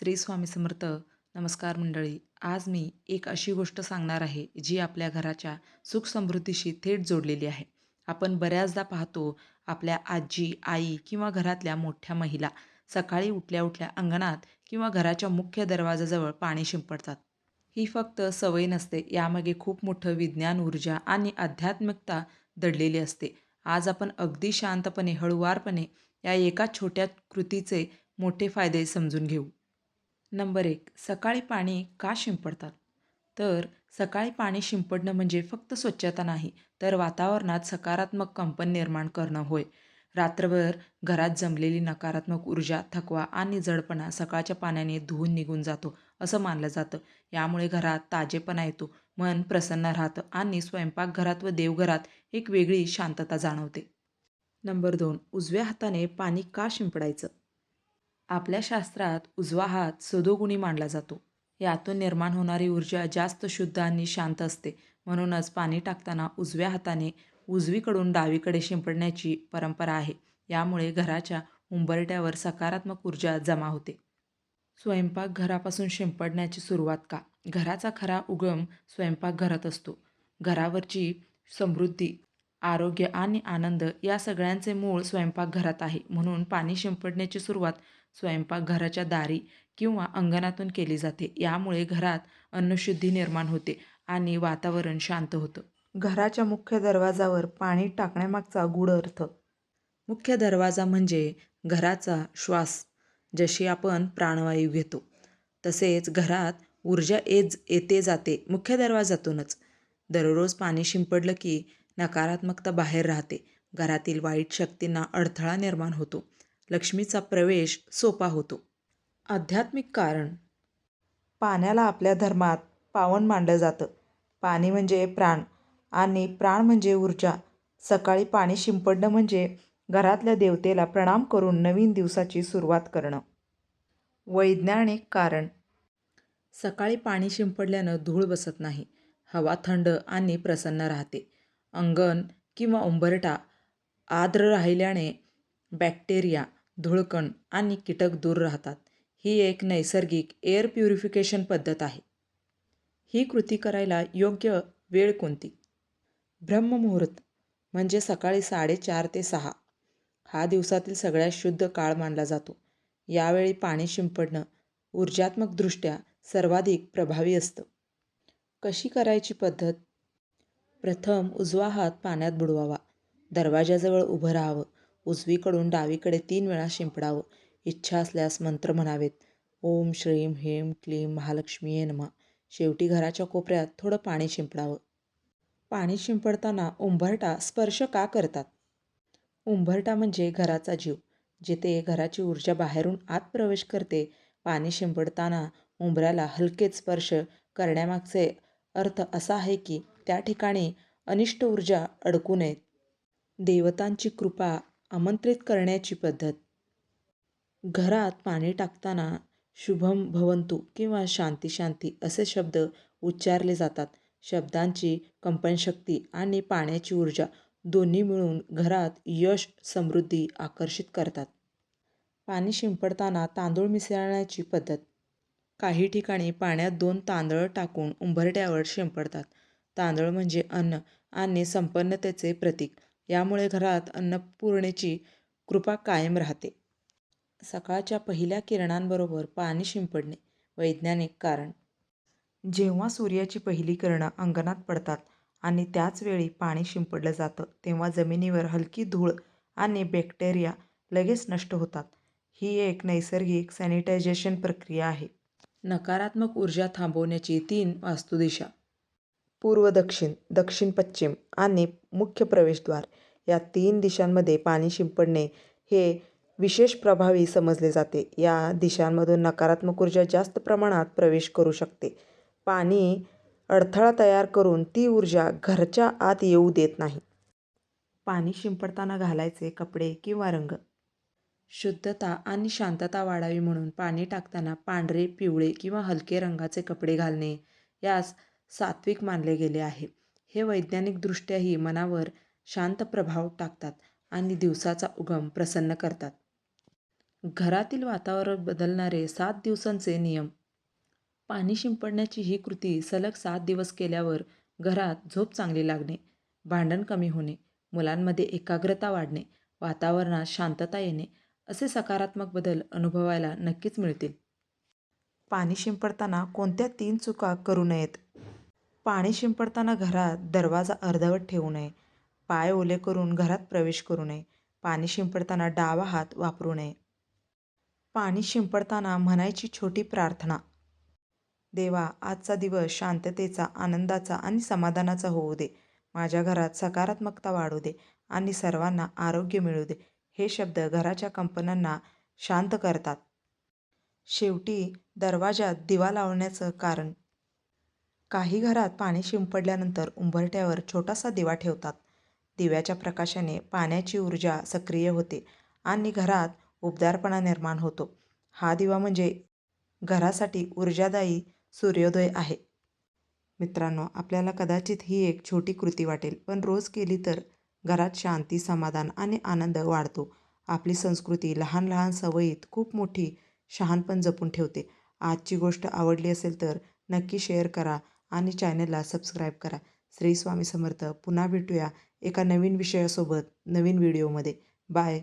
श्री स्वामी समर्थ नमस्कार मंडळी. आज मी एक अशी गोष्ट सांगणार आहे जी आपल्या घराच्या सुख समृद्धीशी थेट जोडलेली आहे. आपण बऱ्याचदा पाहतो आपल्या आजी आई किंवा घरातल्या मोठ्या महिला सकाळी उठल्या उठल्या अंगणात किंवा घराच्या मुख्य दरवाजाजवळ पाणी शिंपडतात. ही फक्त सवय नसते यामागे खूप मोठं विज्ञान ऊर्जा आणि आध्यात्मिकता दडलेली असते. आज आपण अगदी शांतपणे हळुवारपणे या एका छोट्या कृतीचे मोठे फायदे समजून घेऊ. नंबर एक सकाळी पाणी का शिंपडतात? तर सकाळी पाणी शिंपडणं म्हणजे फक्त स्वच्छता नाही तर वातावरणात सकारात्मक कंपन निर्माण करणं होय. रात्रभर घरात जमलेली नकारात्मक ऊर्जा थकवा आणि जडपणा सकाळच्या पाण्याने धुवून निघून जातो असं मानलं जातं. यामुळे घरात ताजेपणा येतो मन प्रसन्न राहतं आणि स्वयंपाकघरात व देवघरात एक वेगळी शांतता जाणवते. नंबर दोन उजव्या हाताने पाणी का शिंपडायचं? आपल्या शास्त्रात उजवा हात सदोगुणी मानला जातो. यातून निर्माण होणारी ऊर्जा जास्त शुद्ध आणि शांत असते. म्हणूनच पाणी टाकताना उजव्या हाताने उजवीकडून डावीकडे शिंपडण्याची परंपरा आहे. यामुळे घराच्या उंबरट्यावर सकारात्मक ऊर्जा जमा होते. स्वयंपाकघरापासून शिंपडण्याची सुरुवात का? घराचा खरा उगम स्वयंपाकघरात असतो. घरावरची समृद्धी आरोग्य आणि आनंद या सगळ्यांचे मूळ स्वयंपाकघरात आहे. म्हणून पाणी शिंपडण्याची सुरुवात स्वयंपाकघराच्या दारी किंवा अंगणातून केली जाते. यामुळे घरात अन्नशुद्धी निर्माण होते आणि वातावरण शांत होतं. घराच्या मुख्य दरवाजावर पाणी टाकण्यामागचा गूढ अर्थ. मुख्य दरवाजा म्हणजे घराचा श्वास जशी आपण प्राणवायू घेतो. तसेच घरात ऊर्जा येज येते जाते मुख्य दरवाजातूनच. दररोज पाणी शिंपडलं की नकारात्मकता बाहेर राहते. घरातील वाईट शक्तींना अडथळा निर्माण होतो. लक्ष्मीचा प्रवेश सोपा होतो. आध्यात्मिक कारण. पाण्याला आपल्या धर्मात पावन मानलं जातं. पाणी म्हणजे प्राण आणि प्राण म्हणजे ऊर्जा. सकाळी पाणी शिंपडणं म्हणजे घरातल्या देवतेला प्रणाम करून नवीन दिवसाची सुरुवात करणं. वैज्ञानिक कारण. सकाळी पाणी शिंपडल्यानं धूळ बसत नाही. हवा थंड आणि प्रसन्न राहते. अंगण किंवा उंबरटा आर्द्र राहिल्याने बॅक्टेरिया धुळकण आणि कीटक दूर राहतात. ही एक नैसर्गिक एअर प्युरिफिकेशन पद्धत आहे. ही कृती करायला योग्य वेळ कोणती? ब्रह्ममुहूर्त म्हणजे सकाळी साडेचार ते सहा. हा दिवसातील सगळ्यात शुद्ध काळ मानला जातो. यावेळी पाणी शिंपडणं ऊर्जात्मकदृष्ट्या सर्वाधिक प्रभावी असतं. कशी करायची पद्धत? प्रथम उजवा हात पाण्यात बुडवावा. दरवाजाजवळ उभं राहावं. उजवीकडून डावीकडे तीन वेळा शिंपडावं. इच्छा असल्यास मंत्र म्हणावेत. ओम श्रीम हेम क्लीम महालक्ष्मी ये नमा. शेवटी घराच्या कोपऱ्यात थोडं पाणी शिंपडावं. पाणी शिंपडताना उंबरटा स्पर्श का करतात? उंबरटा म्हणजे घराचा जीव. जिथे घराची ऊर्जा बाहेरून आत प्रवेश करते पाणी शिंपडताना उंबऱ्याला हलकेच स्पर्श करण्यामागचे अर्थ असा आहे की त्या ठिकाणी अनिष्ट ऊर्जा अडकू नयेत. देवतांची कृपा आमंत्रित करण्याची पद्धत. घरात पाणी टाकताना शुभम भवंतु किंवा शांती शांती असे शब्द उच्चारले जातात. शब्दांची कंपनशक्ती आणि पाण्याची ऊर्जा दोन्ही मिळून घरात यश समृद्धी आकर्षित करतात. पाणी शिंपडताना तांदूळ मिसळण्याची पद्धत. काही ठिकाणी पाण्यात दोन तांदळं टाकून उंबरट्यावर शिंपडतात. तांदळ म्हणजे अन्न आणि संपन्नतेचे प्रतीक. यामुळे घरात अन्नपूर्णेची कृपा कायम राहते. सकाळच्या पहिल्या किरणांबरोबर पाणी शिंपडणे वैज्ञानिक कारण. जेव्हा सूर्याची पहिली किरणं अंगणात पडतात आणि त्याचवेळी पाणी शिंपडलं जातं तेव्हा जमिनीवर हलकी धूळ आणि बॅक्टेरिया लगेच नष्ट होतात. ही एक नैसर्गिक सॅनिटायझेशन प्रक्रिया आहे. नकारात्मक ऊर्जा थांबवण्याची तीन वास्तुदिशा. पूर्व दक्षिण दक्षिण पश्चिम आणि मुख्य प्रवेशद्वार या तीन दिशांमध्ये पाणी शिंपडणे हे विशेष प्रभावी समजले जाते. या दिशांमधून नकारात्मक ऊर्जा जास्त प्रमाणात प्रवेश करू शकते. पाणी अडथळा तयार करून ती ऊर्जा घरच्या आत येऊ देत नाही. पाणी शिंपडताना घालायचे कपडे किंवा रंग. शुद्धता आणि शांतता वाढावी म्हणून पाणी टाकताना पांढरे पिवळे किंवा हलके रंगाचे कपडे घालणे यास सात्विक मानले गेले आहे. हे वैज्ञानिकदृष्ट्याही मनावर शांत प्रभाव टाकतात आणि दिवसाचा उगम प्रसन्न करतात. घरातील वातावरण बदलणारे सात दिवसांचे नियम. पाणी शिंपडण्याची ही कृती सलग सात दिवस केल्यावर घरात झोप चांगली लागणे भांडण कमी होणे मुलांमध्ये एकाग्रता वाढणे वातावरणात शांतता येणे असे सकारात्मक बदल अनुभवायला नक्कीच मिळतील. पाणी शिंपडताना कोणत्या तीन चुका करू नयेत? पाणी शिंपडताना घरात दरवाजा अर्धवट ठेवू नये. पाय ओले करून घरात प्रवेश करू नये. पाणी शिंपडताना डावा हात वापरू नये. पाणी शिंपडताना म्हणायची छोटी प्रार्थना. देवा आजचा दिवस शांततेचा आनंदाचा आणि समाधानाचा होऊ दे. माझ्या घरात सकारात्मकता वाढू दे आणि सर्वांना आरोग्य मिळू दे. हे शब्द घराच्या कंपन्यांना शांत करतात. शेवटी दरवाजात दिवा लावण्याचं कारण काही घरात पाणी शिंपडल्यानंतर उंबरठ्यावर छोटासा दिवा ठेवतात. दिव्याच्या प्रकाशाने पाण्याची ऊर्जा सक्रिय होते आणि घरात उबदारपणा निर्माण होतो. हा दिवा म्हणजे घरासाठी ऊर्जादायी सूर्योदय आहे. मित्रांनो आपल्याला कदाचित ही एक छोटी कृती वाटेल पण रोज केली तर घरात शांती समाधान आणि आनंद वाढतो. आपली संस्कृती लहान लहान सवयीत खूप मोठी शहाणपण जपून ठेवते. आजची गोष्ट आवडली असेल तर नक्की शेअर करा आणि चॅनलला सबस्क्राईब करा. श्री स्वामी समर्थ. पुन्हा भेटूया एका नवीन विषयासोबत नवीन व्हिडिओमध्ये बाय